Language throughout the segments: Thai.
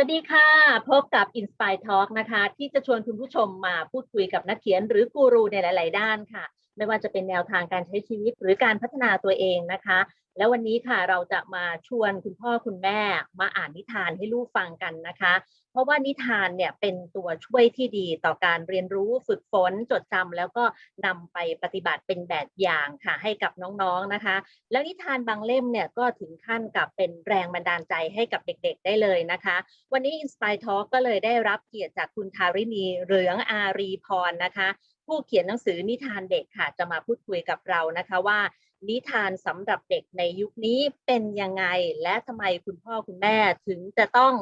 วัสดีค่ะ พบกับ Inspire Talk นะคะ ที่จะชวนคุณผู้ชมมาพูดคุยกับนักเขียนหรือกูรูในหลาย ๆ ด้านค่ะ ไม่ว่าจะเป็นแนวทางการใช้ชีวิตหรือการพัฒนาตัวเองนะคะ แล้ววันนี้ค่ะเราจะมาชวนคุณพ่อคุณแม่มาอ่านนิทานให้ลูกฟังกันนะคะ เพราะว่านิทานเนี่ยเป็นตัวช่วยที่ดีต่อการเรียนรู้ฝึกฝนจดจำแล้วก็นำไปปฏิบัติเป็นแบบอย่างค่ะให้กับน้องๆนะคะ แล้วนิทานบางเล่มเนี่ยก็ถึงขั้นกับเป็นแรงบันดาลใจให้กับเด็กๆ ได้เลยนะคะ วันนี้ Inspire Talk ก็เลยได้รับเกียรติจากคุณทาริณีเหลืองอารีพรนะคะ ผู้เขียนหนังสือนิทานเด็กค่ะจะมาพูดคุยกับเรานะคะว่านิทานสำหรับเด็กในยุคนี้เป็นยังไง และทำไมคุณพ่อคุณแม่ถึงจะต้อง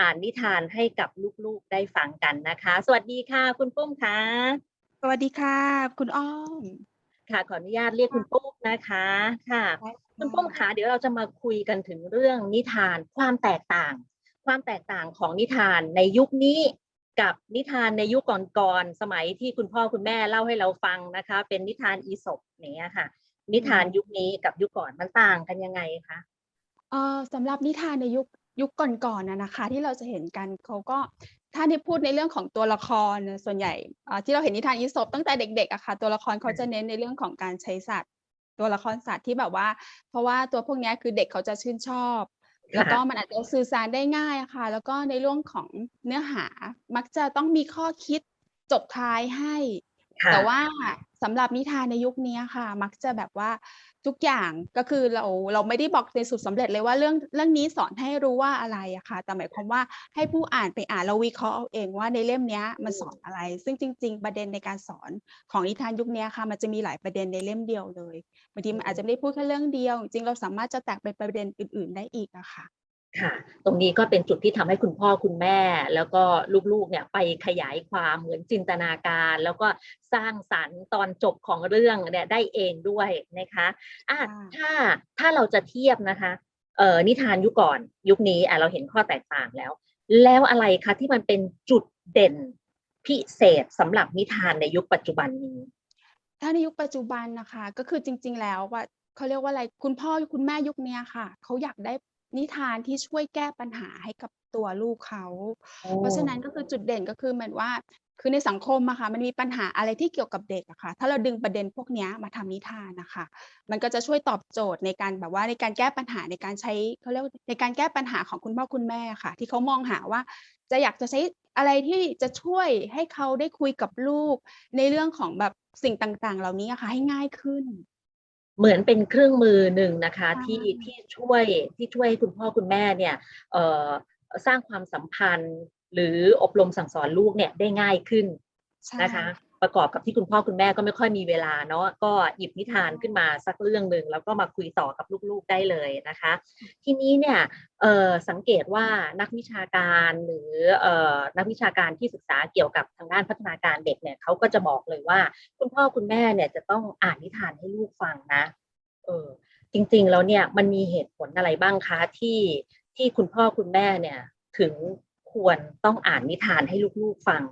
อ่านนิทานให้กับลูกๆได้ฟังกันนะคะ สวัสดีค่ะ คุณปุ้มค่ะ สวัสดีค่ะ คุณอ้อม ค่ะขออนุญาตเรียกคุณปุ้มนะคะค่ะ คุณปุ้มคะเดี๋ยวเราจะมาคุยกันถึงเรื่องนิทานความแตกต่าง ความแตกต่างของนิทานในยุคนี้กับนิทานในยุคก่อนๆสมัยที่คุณพ่อคุณแม่เล่าให้เราฟังนะคะ เป็นนิทานอีสปอย่างเงี้ยค่ะ นิทานยุคนี้กับยุคก่อนมันต่างกันยังไงคะเอ่อสำหรับนิทานในยุค ยุคก่อนๆนะนะคะที่เราจะเห็นกันเขาก็ถ้าที่พูดในเรื่องของตัวละครน่ะส่วนใหญ่อ่าที่เราเห็นนิทานอีสปตั้งแต่เด็กๆอะค่ะตัวละครเขาจะเน้นในเรื่องของการใช้สัตว์ ตัวละครสัตว์ที่แบบว่า เพราะว่าตัวพวกเนี้ยคือเด็กเขาจะชื่นชอบ แล้วก็มันอาจจะสื่อสารได้ง่ายอะค่ะ แล้วก็ในเรื่องของเนื้อหามักจะต้องมีข้อคิดจบท้ายให้ค่ะ แต่ว่าสำหรับนิทานในยุคนี้ค่ะ มักจะแบบว่าทุกอย่างก็คือเราเราไม่ได้บอกในสูตรสำเร็จเลยว่าเรื่องเรื่องนี้สอนให้รู้ว่าอะไรอะค่ะ แต่หมายความว่าให้ผู้อ่านไปอ่านแล้ววิเคราะห์เอาเองว่าในเล่มนี้มันสอนอะไร ซึ่งจริง ๆ ประเด็นในการสอนของนิทานยุคนี้ค่ะ มันจะมีหลายประเด็นในเล่มเดียวเลยบางทีมันอาจจะไม่ได้พูดแค่เรื่องเดียว จริงเราสามารถจะแตกเป็นประเด็นอื่น ๆ ได้อีกอะค่ะ ค่ะ ตรงนี้ก็เป็นจุดที่ทำให้คุณพ่อคุณแม่ แล้วก็ลูกๆเนี่ยไปขยายความเหมือนจินตนาการ แล้วก็สร้างสรรค์ตอนจบของเรื่องเนี่ยได้เองด้วยนะคะอะค่ะถ้าถ้าเราจะเทียบนะคะเอ่อนิทานยุคก่อนยุคนี้อะเราเห็นข้อแตกต่างแล้ว แล้วอะไรคะที่มันเป็นจุดเด่นพิเศษสำหรับนิทานในยุคปัจจุบันนี้ ถ้าในยุคปัจจุบันนะคะ ก็คือจริง ๆ แล้วว่าเขาเรียกว่าอะไรคุณพ่อคุณแม่ยุคเนี้ยค่ะเขาอยากได้ นิทานที่ช่วยแก้ปัญหาให้กับตัวลูกเขา เพราะฉะนั้นก็คือจุดเด่นก็คือเหมือนว่า คือในสังคมอะค่ะ มันมีปัญหาอะไรที่เกี่ยวกับเด็กอะค่ะ ถ้าเราดึงประเด็นพวกเนี้ยมาทำนิทานนะคะ มันก็จะช่วยตอบโจทย์ในการแบบว่าในการแก้ปัญหาในการใช้เขาเรียกว่าในการแก้ปัญหาของคุณพ่อคุณแม่ค่ะ ที่เขามองหาว่าจะอยากจะใช้อะไรที่จะช่วยให้เขาได้คุยกับลูก ในเรื่องของแบบสิ่งต่างๆ เหล่านี้อะค่ะให้ง่ายขึ้น เหมือนเป็นเครื่องมือหนึ่งนะคะใช่ที่ที่ช่วยที่ช่วยให้คุณพ่อคุณแม่เนี่ยเอ่อสร้างความสัมพันธ์ หรืออบรมสั่งสอนลูกเนี่ยได้ง่ายขึ้นใช่นะคะ ประกอบกับที่คุณพ่อคุณแม่ก็ไม่ค่อยมีเวลาเนาะก็หยิบนิทานขึ้นมาสักเรื่องหนึ่งแล้วก็มาคุยต่อกับลูกๆได้เลยนะคะ ทีนี้เนี่ยสังเกตว่านักวิชาการหรือเอ่อนักวิชาการที่ศึกษาเกี่ยวกับทางด้านพัฒนาการเด็กเนี่ยเขาก็จะบอกเลยว่า คุณพ่อคุณแม่เนี่ยจะต้องอ่านนิทานให้ลูกฟังนะเออจริงๆแล้วเนี่ยมันมีเหตุผลอะไรบ้างคะที่ที่คุณพ่อคุณแม่เนี่ยถึงควรต้องอ่านนิทานให้ลูกๆฟัง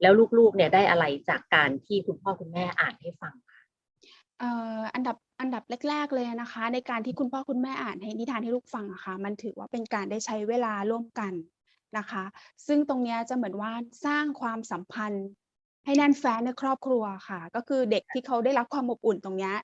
แล้วลูกๆเนี่ยได้อะไรจากการที่คุณพ่อคุณแม่อ่านให้ฟังคะอันดับอันดับแรก ๆ เลยนะคะ ในการที่คุณพ่อคุณแม่อ่านให้นิทานให้ลูกฟังอะค่ะมันถือว่าเป็นการได้ใช้เวลาร่วมกันนะคะ ซึ่งตรงเนี้ยจะเหมือนว่าสร้างความสัมพันธ์ให้แน่นแฟ้นในครอบครัวค่ะ ก็คือเด็กที่เขาได้รับความอบอุ่นตรงเนี้ย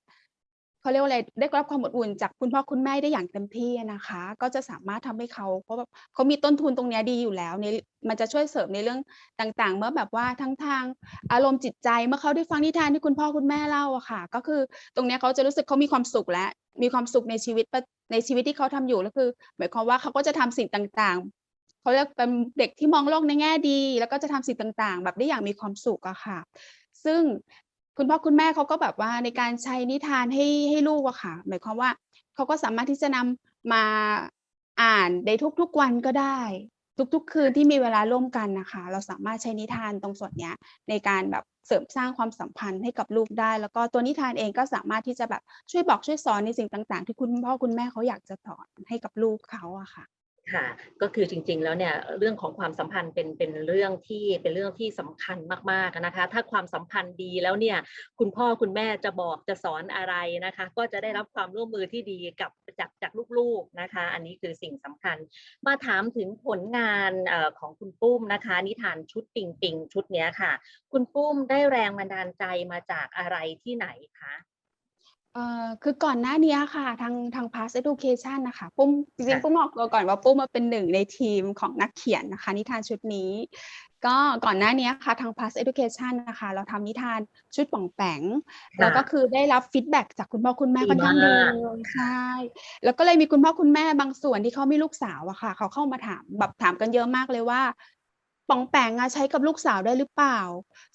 เขาเรียกว่าอะไรได้รับความอบอุ่นจากคุณพ่อคุณแม่ได้อย่างเต็มที่นะคะ ก็จะสามารถทำให้เขาเพราะแบบเขามีต้นทุนตรงนี้ดีอยู่แล้วในมันจะช่วยเสริมในเรื่องต่างๆ เมื่อแบบว่าทั้งทางอารมณ์จิตใจเมื่อเขาได้ฟังนิทานที่คุณพ่อคุณแม่เล่าอะค่ะ ก็คือตรงนี้เขาจะรู้สึกเขามีความสุขแล้วมีความสุขในชีวิตในชีวิตที่เขาทำอยู่แล้วคือ หมายความว่าเขาก็จะทำสิ่งต่างๆเขาเรียกเป็นเด็กที่มองโลกในแง่ดี แล้วก็จะทำสิ่งต่างๆ แบบได้อย่างมีความสุขอะค่ะ ซึ่ง คุณพ่อคุณแม่เขาก็แบบว่าในการใช้นิทานให้ให้ลูกอะค่ะ หมายความว่าเขาก็สามารถที่จะนำมาอ่านในทุกๆวันก็ได้ ทุกๆ คืนที่มีเวลาร่วมกันนะคะ เราสามารถใช้นิทานตรงส่วนนี้ในการแบบเสริมสร้างความสัมพันธ์ให้กับลูกได้ แล้วก็ตัวนิทานเองก็สามารถที่จะแบบช่วยบอกช่วยสอนในสิ่งต่าง ๆ ที่คุณพ่อคุณแม่เขาอยากจะสอนให้กับลูกเขาอะค่ะ ค่ะ ก็คือจริงๆ แล้วเนี่ยเรื่องของความสัมพันธ์เป็นเป็นเรื่องที่เป็นเรื่องที่สำคัญมากๆนะคะ ถ้าความสัมพันธ์ดีแล้วเนี่ยคุณพ่อคุณแม่จะบอกจะสอนอะไรนะคะ ก็จะได้รับความร่วมมือที่ดีกับจากจากลูกๆนะคะ อันนี้คือสิ่งสำคัญ มาถามถึงผลงานของคุณปุ้มนะคะ นิทานชุดปิงปิงชุดเนี้ยค่ะ คุณปุ้มได้แรงบันดาลใจมาจากอะไรที่ไหนคะ เอ่อคือก่อนหน้านี้ค่ะ ทางทาง Past Education นะคะปุ้มจริงค่ะๆปุ้มบอกตัวก่อนว่าปุ้มมาเป็นหนึ่งในทีมของนักเขียนนะคะ นิทานชุดนี้ ก็ก่อนหน้านี้ค่ะ ทาง Past Education นะคะ เราทำนิทานชุดป่องแปงแล้วก็คือได้รับฟีดแบ็กจากคุณพ่อคุณแม่ดีค่อนข้างดีมากเลยใช่แล้วก็เลยมีคุณพ่อคุณแม่บางส่วนที่เขามีลูกสาวอะค่ะ เขาเข้ามาถามแบบถามกันเยอะมากเลยว่า ป่องแปงอะใช้กับลูกสาวได้หรือเปล่า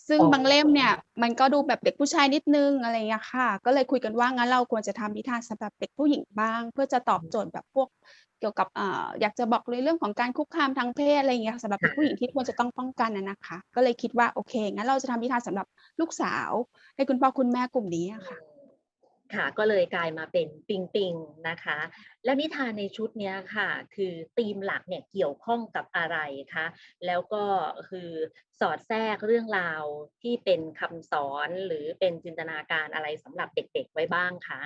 ซึ่งอ๋อ บางเล่มเนี่ยมันก็ดูแบบเด็กผู้ชายนิดนึงอะไรอย่างเงี้ยค่ะ ก็เลยคุยกันว่างั้นเราควรจะทำนิทานสำหรับเด็กผู้หญิงบ้าง เพื่อจะตอบโจทย์แบบพวกเกี่ยวกับเอ่ออยากจะบอกในเรื่องของการคุกคามทางเพศอะไรอย่างเงี้ยสำหรับเด็กผู้หญิงที่ควรจะต้องป้องกันนะนะคะ ก็เลยคิดว่าโอเคงั้นเราจะทำนิทานสำหรับลูกสาว ให้คุณพ่อคุณแม่กลุ่มนี้อะค่ะ ค่ะก็เลยกลายมาเป็นปิงปิงนะคะ แล้วนิทานในชุดนี้ค่ะ คือธีมหลักเนี่ยเกี่ยวข้องกับอะไรคะแล้วก็คือสอดแทรกเรื่องราวที่เป็นคำสอนหรือเป็นจินตนาการอะไรสำหรับเด็กๆไว้บ้างคะ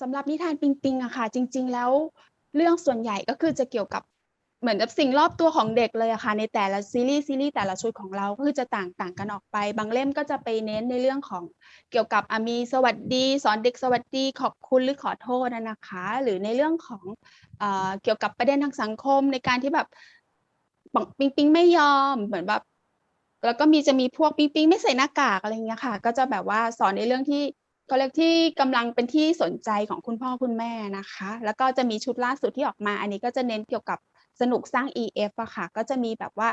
สำหรับนิทานปิงปิงอะค่ะ จริง ๆ แล้วเรื่องส่วนใหญ่ก็คือจะเกี่ยวกับ เหมือนกับสิ่งรอบตัวของเด็กเลยอะค่ะในแต่ละซีรีส์ซีรีส์แต่ละชุดของเราก็คือจะต่างต่างกันออกไป บางเล่มก็จะไปเน้นในเรื่องของเกี่ยวกับอมีสวัสดีสอนเด็กสวัสดีขอบคุณหรือขอโทษนะคะ หรือในเรื่องของเอเกี่ยวกับประเด็นทางสังคมในการที่แบบปิงปิงไม่ยอมเหมือนแบบแล้วก็มีจะมีพวกปิงปิงไม่ใส่หน้ากากอะไรเงี้ยค่ะ ก็จะแบบว่าสอนในเรื่องที่ขาเรียกที่กำลังเป็นที่สนใจของคุณพ่อคุณแม่นะคะ แล้วก็จะมีชุดล่าสุดที่ออกมา อันนี้ก็จะเน้นเกี่ยวกับ สนุกสร้าง EF อะค่ะ ก็จะมีแบบว่า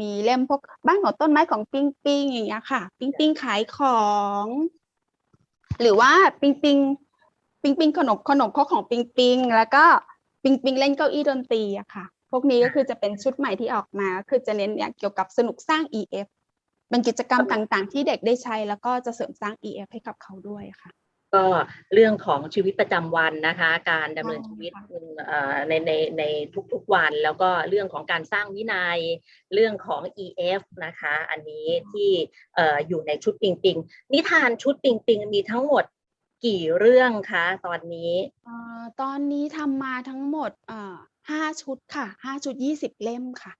มีเล่มพวกบ้านของต้นไม้ของปิงปิงอย่างเงี้ยค่ะ ปิงปิงขายของ หรือว่าปิงปิงปิงปิงขนมขนมครกของปิงปิงแล้วก็ปิงปิงเล่นเก้าอี้ดนตรีอะค่ะ พวกนี้ก็คือจะเป็นชุดใหม่ที่ออกมา คือจะเน้นเนี่ยเกี่ยวกับสนุกสร้าง EF เป็นกิจกรรมต่างๆ ที่เด็กได้ใช้แล้วก็จะเสริมสร้าง EF ให้กับเขาด้วยค่ะ ก็เรื่องของชีวิตประจำวันนะคะ การดำเนินใช่ชีวิตค่ะเอ่อในในในทุกๆวัน แล้วก็เรื่องของการสร้างวินัยเรื่องของ EF นะคะ อันนี้ที่เอ่ออยู่ในชุดปิงปิงนิทานชุดปิงปิงมีทั้งหมดกี่เรื่องคะตอนนี้เอ่อตอนนี้ทำมาทั้งหมดเอ่อห้าชุดค่ะห้าชุดยี่สิบเล่มค่ะ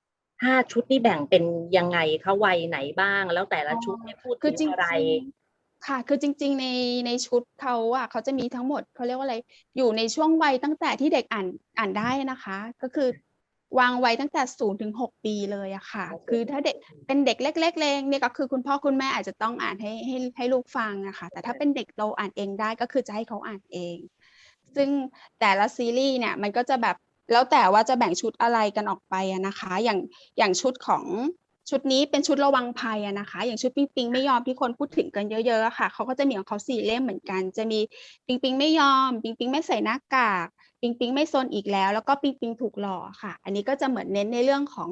ห้าชุดนี่แบ่งเป็นยังไงคะวัยไหนบ้าง แล้วแต่ละชุดเนี่ยพูดคือถึจงริงอะไรๆ ค่ะ คือจริง ๆ ในในชุดเขาอะเขาจะมีทั้งหมดเขาเรียกว่าอะไร อยู่ในช่วงวัยตั้งแต่ที่เด็กอ่านอ่านได้นะคะ ก็คือ วางไว้ตั้งแต่ศูนย์ถึงหกปีเลยอะค่ะโอ้โหคือถ้าเด็กเป็นเด็กเล็กๆเลงเนี่ยก็คือคุณพ่อคุณแม่อาจจะต้องอ่านให้ให้ให้ลูกฟังอะค่ะ แต่ถ้าเป็นเด็กโตอ่านเองได้ก็คือจะให้เขาอ่านเอง ซึ่งแต่ละซีรีส์เนี่ยมันก็จะแบบแล้วแต่ว่าจะแบ่งชุดอะไรกันออกไปอะนะคะ อย่างอย่างชุดของ ชุดนี้เป็นชุดระวังภัยอะนะคะ อย่างชุดปิงปิงไม่ยอมที่คนพูดถึงกันเยอะๆอะค่ะเขาก็จะมีของเขาสี่เล่มเหมือนกัน จะมีปิงปิงไม่ยอมปิงปิงไม่ใส่หน้ากากปิงปิงไม่ซนอีกแล้ว แล้วก็ปิงปิงถูกหลอกค่ะ อันนี้ก็จะเหมือนเน้นในเรื่องของ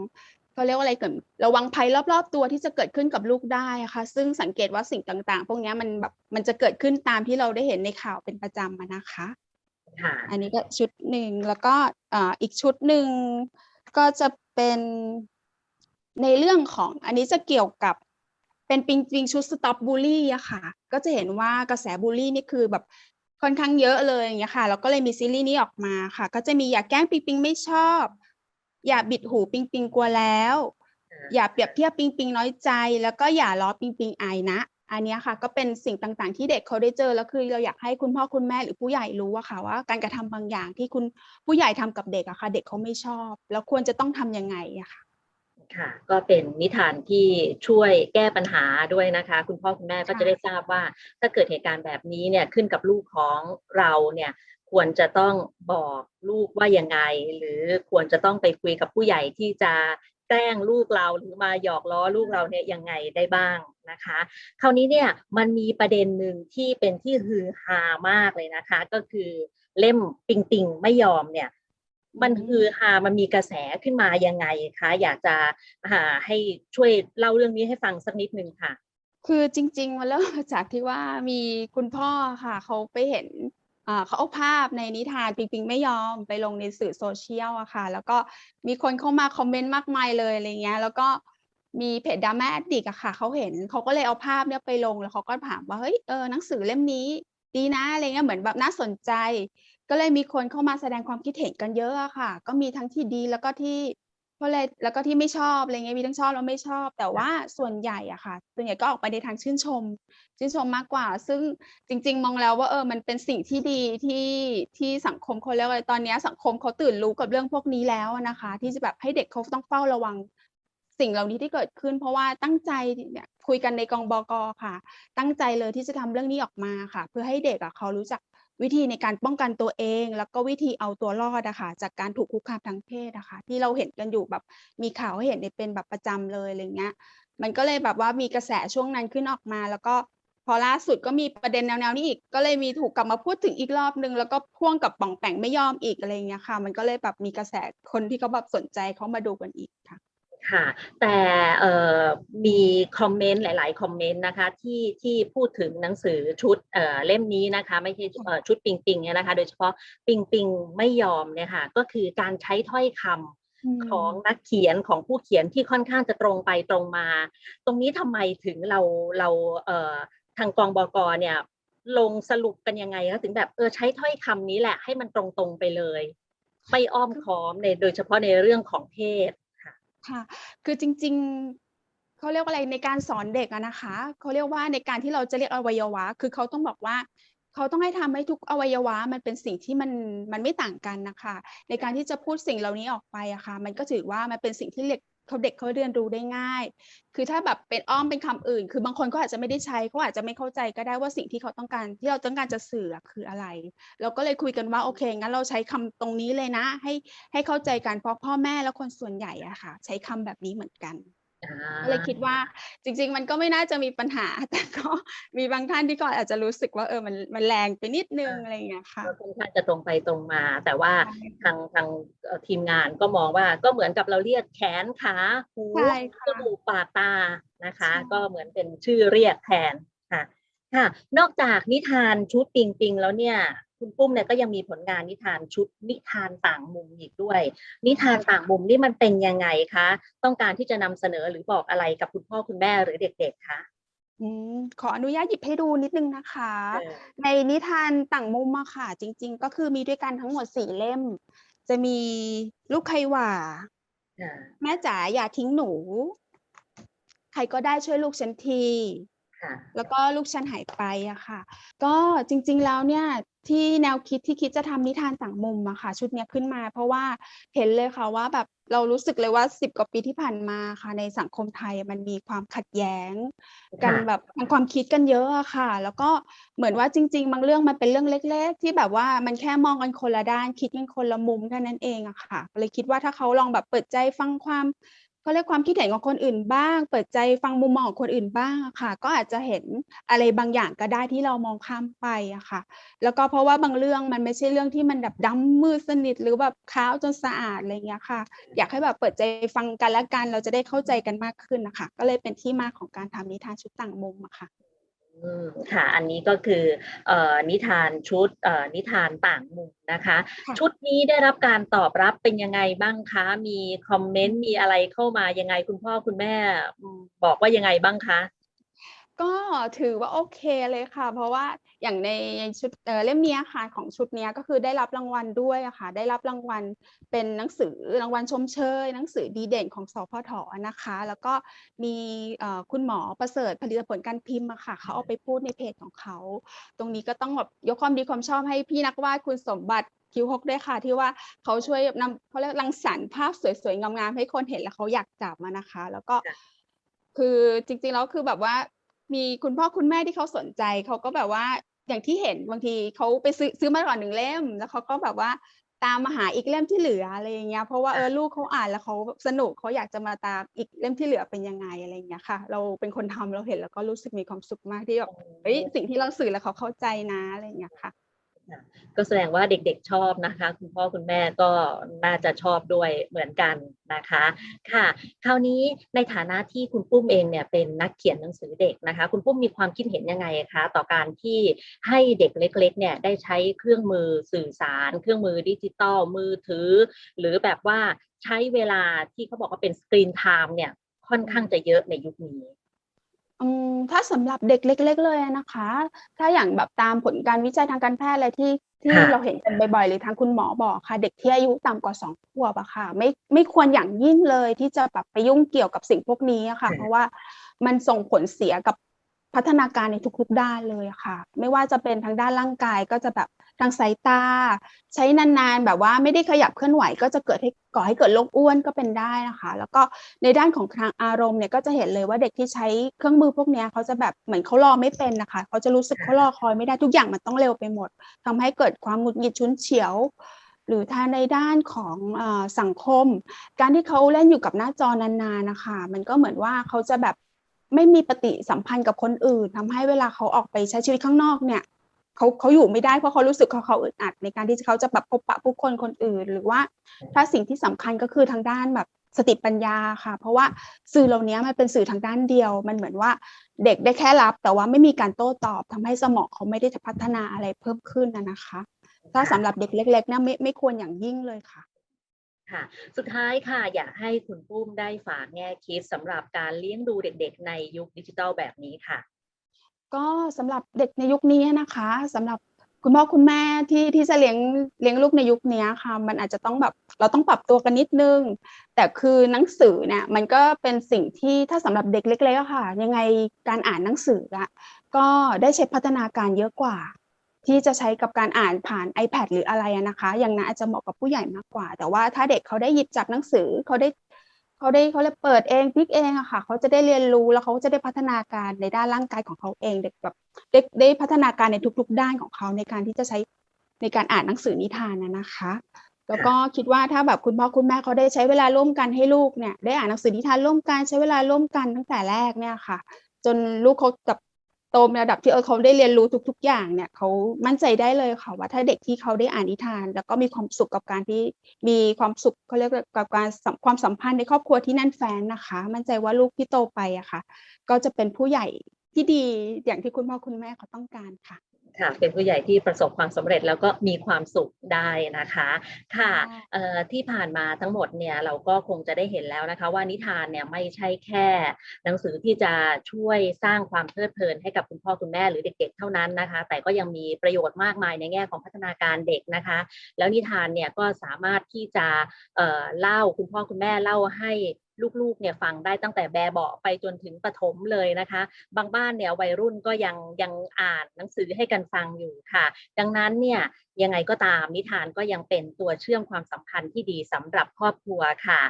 เขาเรียกว่าอะไรเกิดระวังภัยรอบๆ ตัวที่จะเกิดขึ้นกับลูกได้อะค่ะ ซึ่งสังเกตว่าสิ่งต่างๆ พวกเนี้ยมันแบบมันจะเกิดขึ้นตามที่เราได้เห็นในข่าวเป็นประจำอะนะคะค่ะอันนี้ก็ชุดหนึ่งแล้วก็อ่าอีกชุดหนึ่งก็จะเป็น ในเรื่องของอันนี้จะเกี่ยวกับเป็นปิงปิงชุดสต็อปบูลลี่อะค่ะ ก็จะเห็นว่ากระแสบูลลี่นี่คือแบบค่อนข้างเยอะเลยอย่างเงี้ยค่ะแล้วก็เลยมีซีรีส์นี้ออกมาค่ะ ก็จะมีอย่าแกล้งปิงปิงไม่ชอบ อย่าบิดหูปิงปิงกลัวแล้ว อย่าเปรียบเทียบปิงปิงน้อยใจ แล้วก็อย่าล้อปิงปิงอายนะ อันเนี้ยค่ะ ก็เป็นสิ่งต่างๆ ที่เด็กเขาได้เจอแล้วคือเราอยากให้คุณพ่อคุณแม่หรือผู้ใหญ่รู้อะค่ะว่า การกระทำบางอย่างที่คุณผู้ใหญ่ทำกับเด็กอะค่ะ เด็กเขาไม่ชอบ แล้วควรจะต้องทำยังไงอะค่ะ ค่ะ ก็เป็นนิทานที่ช่วยแก้ปัญหาด้วยนะคะ คุณพ่อคุณแม่ก็ค่ะจะได้ทราบว่า ถ้าเกิดเหตุการณ์แบบนี้เนี่ยขึ้นกับลูกของเราเนี่ยควรจะต้องบอกลูกว่ายังไง หรือควรจะต้องไปคุยกับผู้ใหญ่ที่จะแกล้งลูกเราหรือมาหยอกล้อลูกเราเนี่ยยังไงได้บ้างนะคะ คราวนี้เนี่ยมันมีประเด็นหนึ่งที่เป็นที่ฮือฮามากเลยนะคะ ก็คือเล่มปิงปิงไม่ยอมเนี่ย มันอืมคือฮามันมีกระแสขึ้นมายังไงคะ อยากจะหาให้ช่วยเล่าเรื่องนี้ให้ฟังสักนิดนึงค่ะ คือจริงๆมันเริ่มจากที่ว่ามีคุณพ่อค่ะ เขาไปเห็นเขาเอาภาพในนิทานปิงปิงไม่ยอมไปลงในสื่อโซเชียลอะค่ะ แล้วก็มีคนเข้ามาคอมเมนต์มากมายเลยอะไรเงี้ย แล้วก็มีเพจดราม่าแอดดิกอะค่ะเขาเห็นเขาก็เลยเอาภาพเนี้ยไปลงแล้วเขาก็ถามว่าเฮ้ยเออหนังสือเล่มนี้ดีนะอะไรเงี้ยเหมือนแบบน่าสนใจ ก็เลยมีคนเข้ามาแสดงความคิดเห็นกันเยอะอะค่ะ ก็มีทั้งที่ดีแล้วก็ที่ก็เลยแล้วก็ที่ไม่ชอบอะไรเงี้ยมีทั้งชอบแล้วไม่ชอบ แต่ว่าส่วนใหญ่อะค่ะ ส่วนใหญ่ก็ออกไปในทางชื่นชม ชื่นชมมากกว่า ซึ่งจริง ๆ มองแล้วว่าเออมันเป็นสิ่งที่ดีที่ที่สังคมเขาเรียกว่าอะไรตอนนี้สังคมเขาตื่นรู้กับเรื่องพวกนี้แล้วนะคะ ที่จะแบบให้เด็กเขาต้องเฝ้าระวังสิ่งเหล่านี้ที่เกิดขึ้น เพราะว่าตั้งใจเนี่ยคุยกันในกองบกค่ะ ตั้งใจเลยที่จะทำเรื่องนี้ออกมาค่ะ เพื่อให้เด็กอะเขารู้จัก วิธีในการป้องกันตัวเอง แล้วก็วิธีเอาตัวรอดอะค่ะจากการถูกคุกคามทางเพศอะค่ะที่เราเห็นกันอยู่แบบมีข่าวให้เห็นเนี่ยเป็นแบบประจำเลยอะไรเงี้ยมันก็เลยแบบว่ามีกระแสช่วงนั้นขึ้นออกมา แล้วก็พอล่าสุดก็มีประเด็นแนวๆนี้อีก ก็เลยมีถูกกลับมาพูดถึงอีกรอบนึง แล้วก็พ่วงกับป่องแปงไม่ยอมอีกอะไรเงี้ยค่ะ มันก็เลยแบบมีกระแสคนที่เขาแบบสนใจเขามาดูกันอีกค่ะ ค่ะแต่เอ่อมีคอมเมนต์หลาย ๆ คอมเมนต์นะคะที่ที่พูดถึงหนังสือชุดเอ่อเล่มนี้นะคะไม่ใช่เอ่อชุดปิงปิงเนี่ยนะคะ โดยเฉพาะปิงปิงไม่ยอมเนี่ยค่ะก็คือการใช้ถ้อยคำของนักเขียนของผู้เขียนที่ค่อนข้างจะตรงไปตรงมา ตรงนี้ทำไมถึงเราเราเอ่อทางกองบกเนี่ยลงสรุปกันยังไงคะถึงแบบเออใช้ถ้อยคำนี้แหละให้มันตรงๆไปเลยไม่อ้อมค้อมในโดยเฉพาะในเรื่องของเพศ ค่ะ คือจริง ๆ เขาเรียกว่าอะไรในการสอนเด็กอะนะคะ เขาเรียกว่าในการที่เราจะเรียกอวัยวะ คือเขาต้องบอกว่า เขาต้องให้ทำให้ทุกอวัยวะมันเป็นสิ่งที่มันมันไม่ต่างกันนะคะ ในการที่จะพูดสิ่งเหล่านี้ออกไปอะค่ะ มันก็ถือว่ามันเป็นสิ่งที่เด็ก เขาเด็กเขาเรียนรู้ได้ง่าย คือถ้าแบบเป็นอ้อมเป็นคำอื่น คือบางคนก็อาจจะไม่ได้ใช้เขาอาจจะไม่เข้าใจก็ได้ว่าสิ่งที่เขาต้องการ ที่เราต้องการจะสื่อคืออะไร เราก็เลยคุยกันว่าโอเคงั้นเราใช้คำตรงนี้เลยนะ ให้ให้เข้าใจกันเพราะพ่อแม่และคนส่วนใหญ่อะค่ะ ใช้คำแบบนี้เหมือนกันอ ก็เลยคิดว่าจริง ๆ มันก็ไม่น่าจะมีปัญหา แต่ก็มีบางท่านที่ก็อาจจะรู้สึกว่าเออมันมันแรงไปนิดนึงอะไรอย่างเงี้ยค่ะก็ค่อนข้างจะตรงไปตรงมา แต่ว่าใช่ทางทางเอ่อทีมงานก็มองว่าก็เหมือนกับเราเรียกแขนขาหูใช่ค่ะจมูกปากตานะคะใช่ก็เหมือนเป็นชื่อเรียกแทนค่ะค่ะ นอกจากนิทานชุดปิงปิงแล้วเนี่ย คุณปุ้มเนี่ยก็ยังมีผลงานนิทานชุดนิทานต่างมุมอีกด้วย นิทานต่างมุมนี่มันเป็นยังไงคะ ต้องการที่จะนำเสนอหรือบอกอะไรกับคุณพ่อคุณแม่หรือเด็ก ๆคะอืมขออนุญาตหยิบให้ดูนิดนึงนะคะเออในนิทานต่างมุมอะค่ะ จริง ๆ ก็คือมีด้วยกันทั้งหมดสี่เล่ม จะมีลูกใครหว่าอ่าแม่จ๋าอย่าทิ้งหนู ใครก็ได้ช่วยลูกฉันทีค่ะ แล้วก็ลูกฉันหายไปอะค่ะ ก็จริงๆแล้วเนี่ยที่แนวคิดที่คิดจะทำนิทานต่างมุมอะค่ะ ชุดเนี้ยขึ้นมา เพราะว่าเห็นเลยค่ะว่าแบบเรารู้สึกเลยว่าสิบกว่าปีที่ผ่านมาค่ะ ในสังคมไทยมันมีความขัดแย้ง กันค่ะแบบทางความคิดกันเยอะอะค่ะ แล้วก็เหมือนว่าจริง ๆ บางเรื่องมันเป็นเรื่องเล็ก ๆ ที่แบบว่ามันแค่มองกันคนละด้านคิดกันคนละมุมเท่านั้นเองอะค่ะก็เลยคิดว่าถ้าเขาลองแบบเปิดใจฟังความ เขาเรียกความคิดเห็นของคนอื่นบ้าง เปิดใจฟังมุมมองของคนอื่นบ้างค่ะ ก็อาจจะเห็นอะไรบางอย่างก็ได้ที่เรามองข้ามไปอะค่ะ แล้วก็เพราะว่าบางเรื่องมันไม่ใช่เรื่องที่มันแบบดำมืดสนิทหรือแบบขาวจนสะอาดอะไรอย่างเงี้ยค่ะ อยากให้แบบเปิดใจฟังกันและกันเราจะได้เข้าใจกันมากขึ้นนะคะ ก็เลยเป็นที่มาของการทำนิทานชุดต่างมุมอะค่ะ ค่ะ อันนี้ก็คือเอ่อนิทานชุดเอ่อนิทานต่างมุมนะคะค่ะชุดนี้ได้รับการตอบรับเป็นยังไงบ้างคะ มีคอมเมนต์มีอะไรเข้ามายังไงคุณพ่อคุณแม่อืมบอกว่ายังไงบ้างคะ ก็ถือว่าโอเคเลยค่ะ เพราะว่าอย่างในชุดเอ่อเล่มนี้ค่ะของชุดนี้ก็คือได้รับรางวัลด้วยค่ะ ได้รับรางวัลเป็นหนังสือรางวัลชมเชย หนังสือดีเด่นของสพทนะคะ แล้วก็มีคุณหมอประเสริฐผลิตผลการพิมพ์ค่ะเขาเอาไปพูดในเพจของเขา ตรงนี้ก็ต้องแบบยกความดีความชอบให้พี่นักวาดคุณสมบัติคิวฮกด้วยค่ะที่ว่าเขาช่วยนำเขาเรียกรังสรรค์ภาพสวยๆงามๆให้คนเห็นแล้วเขาอยากจับมานะคะ แล้วก็คือจริงๆแล้วคือแบบว่า มีคุณพ่อคุณแม่ที่เขาสนใจเขาก็แบบว่าอย่างที่เห็นบางทีเขาไปซื้อซื้อมาก่อนหนึ่งเล่ม แล้วเขาก็แบบว่าตามมาหาอีกเล่มที่เหลืออะไรอย่างเงี้ยเพราะว่าเออลูกเขาอ่านแล้วเขาสนุกเขาอยากจะมาตามอีกเล่มที่เหลือเป็นยังไงอะไรอย่างเงี้ยค่ะ เราเป็นคนทำเราเห็นแล้วก็รู้สึกมีความสุขมากที่แบบเฮ้ยสิ่งที่เราสื่อแล้วเขาเข้าใจนะอะไรอย่างเงี้ยค่ะ ก็แสดงว่าเด็กๆชอบนะคะ คุณพ่อคุณแม่ก็น่าจะชอบด้วยเหมือนกันนะคะ ค่ะ คราวนี้ในฐานะที่คุณปุ้มเองเนี่ยเป็นนักเขียนหนังสือเด็กนะคะ คุณปุ้มมีความคิดเห็นยังไงคะต่อการที่ให้เด็กเล็กๆเนี่ยได้ใช้เครื่องมือสื่อสาร เครื่องมือดิจิตอลมือถือ หรือแบบว่าใช้เวลาที่เขาบอกว่าเป็นสกรีนไทม์เนี่ยค่อนข้างจะเยอะในยุคนี้ อืม ถ้าสำหรับเด็กเล็ก ๆ เลยอะนะคะ ถ้าอย่างแบบตามผลการวิจัยทางการแพทย์อะไรที่ ที่ค่ะ เราเห็นกันบ่อย ๆ หรือทางคุณหมอบอกค่ะ เด็กที่อายุต่ำกว่าสองขวบอะค่ะ ไม่ ไม่ควรอย่างยิ่งเลยที่จะแบบไปยุ่งเกี่ยวกับสิ่งพวกนี้อะค่ะค่ะเพราะว่ามันส่งผลเสียกับพัฒนาการในทุก ๆ ด้านเลยอะค่ะ ไม่ว่าจะเป็นทางด้านร่างกายก็จะแบบ ทางสายตา ใช้นานๆ แบบว่าไม่ได้ขยับเคลื่อนไหว ก็จะเกิดให้ก่อให้เกิดโรคอ้วนก็เป็นได้นะคะ แล้วก็ในด้านของทางอารมณ์เนี่ยก็จะเห็นเลยว่าเด็กที่ใช้เครื่องมือพวกนี้เขาจะแบบเหมือนเขารอไม่เป็นนะคะเขาจะรู้สึกเขารอคอยไม่ได้ทุกอย่างมันต้องเร็วไปหมดทำให้เกิดความหงุดหงิดฉุนเฉียวหรือถ้าในด้านของอสังคม การที่เขาเล่นอยู่กับหน้าจอนานๆนะคะ มันก็เหมือนว่าเขาจะแบบไม่มีปฏิสัมพันธ์กับคนอื่นทำให้เวลาเขาออกไปใช้ชีวิตข้างนอกเนี่ย เขาเขาอยู่ไม่ได้เพราะเขารู้สึกเขาเขาอึดอัดในการที่เขาจะแบบพบปะผู้คนคนอื่น หรือว่าถ้าสิ่งที่สำคัญก็คือทางด้านแบบสติปัญญาค่ะ เพราะว่าสื่อเหล่านี้มันเป็นสื่อทางด้านเดียว มันเหมือนว่าเด็กได้แค่รับ แต่ว่าไม่มีการโต้ตอบทำให้สมองเขาไม่ได้พัฒนาอะไรเพิ่มขึ้นนะนะคะ ถ้าสำหรับเด็กเล็กๆเนี่ยไม่ไม่ควรอย่างยิ่งเลยค่ะค่ะสุดท้ายค่ะอยากให้คุณปุ้มได้ฝากแง่คิดสำหรับการเลี้ยงดูเด็กๆ ในยุคดิจิทัลแบบนี้ค่ะ ก็สำหรับเด็กในยุคนี้นะคะสำหรับคุณพ่อคุณแม่ที่ที่จะเลี้ยงเลี้ยงลูกในยุคนี้ค่ะ มันอาจจะต้องแบบเราต้องปรับตัวกันนิดนึง แต่คือหนังสือเนี่ยมันก็เป็นสิ่งที่ถ้าสำหรับเด็กเล็กๆค่ะ ยังไงการอ่านหนังสืออะก็ได้ใช้พัฒนาการเยอะกว่า ที่จะใช้กับการอ่านผ่าน iPad หรืออะไรนะคะ อย่างนั้นอาจจะเหมาะกับผู้ใหญ่มากกว่า แต่ว่าถ้าเด็กเขาได้หยิบจับหนังสือเขาได้ เขาได้เขาเลยเปิดเองพลิกเองอะค่ะ เขาจะได้เรียนรู้แล้วเขาจะได้พัฒนาการในด้านร่างกายของเขาเองเด็กแบบได้ได้พัฒนาการในทุก ๆ ด้านของเขาในการที่จะใช้ในการอ่านหนังสือนิทานนะนะคะ แล้วก็คิดว่าถ้าแบบคุณพ่อคุณแม่เขาได้ใช้เวลาร่วมกันให้ลูกเนี่ยได้อ่านหนังสือนิทานร่วมกันใช้เวลาร่วมกันตั้งแต่แรกเนี่ยค่ะ จนลูกเขากับ โตในระดับที่เออเขาได้เรียนรู้ทุก ๆ อย่างเนี่ยเขามั่นใจได้เลยค่ะว่าถ้าเด็กที่เขาได้อ่านนิทาน แล้วก็มีความสุขกับการที่มีความสุขเขาเรียกกับการความสัมพันธ์ในครอบครัวที่แน่นแฟนนะคะ มั่นใจว่าลูกที่โตไปอะค่ะ ก็จะเป็นผู้ใหญ่ที่ดีอย่างที่คุณพ่อคุณแม่เขาต้องการค่ะ ค่ะ เป็นผู้ใหญ่ที่ประสบความสำเร็จแล้วก็มีความสุขได้นะคะ ค่ะค่ะเอ่อที่ผ่านมาทั้งหมดเนี่ยเราก็คงจะได้เห็นแล้วนะคะ ว่านิทานเนี่ยไม่ใช่แค่ หนังสือที่จะช่วยสร้างความเพลิดเพลินให้กับคุณพ่อคุณแม่หรือเด็ก ๆ เท่านั้นนะคะ แต่ก็ยังมีประโยชน์มากมายในแง่ของพัฒนาการเด็กนะคะ แล้วนิทานเนี่ยก็สามารถที่จะเอ่อเล่าคุณพ่อคุณแม่เล่าให้ ลูกๆเนี่ยฟังได้ตั้งแต่แบบเบาไปจนถึงปฐมเลยนะคะ บางบ้านเนี่ยวัยรุ่นก็ยังยังอ่านหนังสือให้กันฟังอยู่ค่ะ ดังนั้นเนี่ย ยังไงก็ตามนิทานก็ยังเป็นตัวเชื่อมความสัมพันธ์ที่ดีสำหรับครอบครัวค่ะ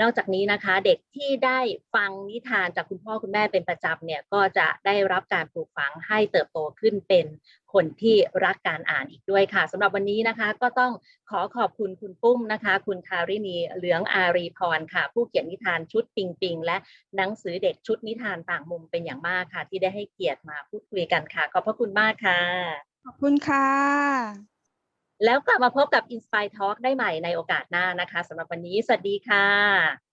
นอกจากนี้นะคะเด็กที่ได้ฟังนิทานจากคุณพ่อคุณแม่เป็นประจำเนี่ยก็จะได้รับการปลูกฝังให้เติบโตขึ้นเป็นคนที่รักการอ่านอีกด้วยค่ะสำหรับวันนี้นะคะก็ต้องขอขอบคุณคุณปุ้มนะคะ คุณคารินีเหลืองอารีพรค่ะ ผู้เขียนนิทานชุดปิงปิง และหนังสือเด็กชุดนิทานต่างมุมเป็นอย่างมากค่ะ ที่ได้ให้เกียรติมาพูดคุยกันค่ะ ขอบพระคุณมากค่ะ ขอบคุณค่ะ แล้วกลับมาพบกับ Inspire Talk ได้ใหม่ในโอกาสหน้านะคะสำหรับวันนี้ สวัสดีค่ะ